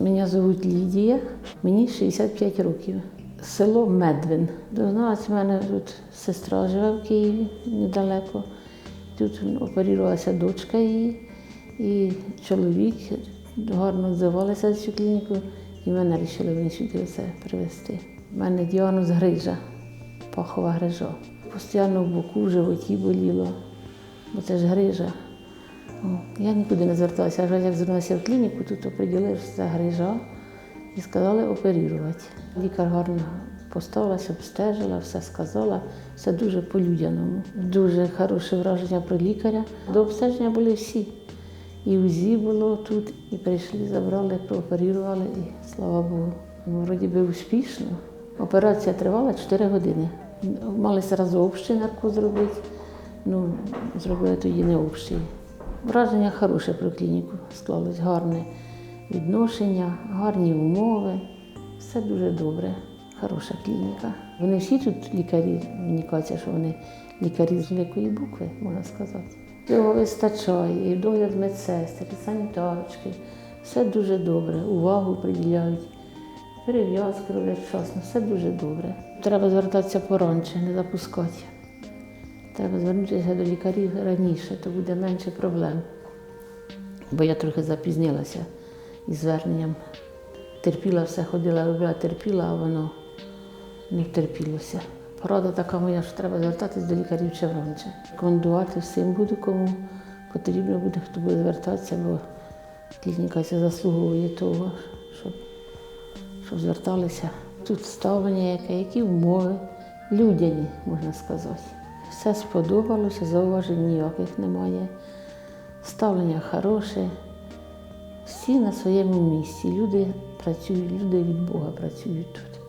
Мене звуть Лідія, мені 65 років. Село Медвин. Дозналась в мене тут сестра живе в Києві недалеко. Тут оперувалася дочка її, і чоловік гарно відзивалися цю клініку, і мене вирішили вони сюди це привезти. У мене діагноз грижа, пахова грижа. Постійно в боку, в животі боліло, бо це ж грижа. Я нікуди не зверталася, аж як звернулася в клініку, тут оприділили, що грижа і сказали оперувати. Лікар гарно поставилася, обстежила, все сказала, все дуже по-людяному. Дуже хороше враження про лікаря. До обстеження були всі. І УЗІ було тут, і прийшли, забрали, прооперували, і слава Богу. Ну, Вроді би успішно. Операція тривала 4 години. Мали зразу общий наркоз зробити, ну, зробили тоді не общий. Враження хороше про клініку склалось, гарне відношення, гарні умови. Все дуже добре, хороша клініка. Вони всі тут лікарі, мені кажеться, що вони лікарі з великої букви, можна сказати. Цього вистачає, і догляд медсестер, і санітарочки. Все дуже добре, увагу приділяють, перев'язки роблять вчасно, все дуже добре. Треба звертатися поранше, не запускати. Треба звернутися до лікарів раніше, то буде менше проблем. Бо я трохи запізнилася із зверненням. Терпіла все, ходила, робила, терпіла, а воно не втерпілося. Порада така моя, що треба звертатись до лікарів ще раніше. Рекомендувати всім буду, кому потрібно буде, хто буде звертатися, бо клініка заслуговує того, щоб, щоб зверталися. Тут ставлення яке, які умови, людяні, можна сказати. Все сподобалося, зауважень ніяких немає. Ставлення хороше. Всі на своєму місці. Люди працюють, люди від Бога працюють тут.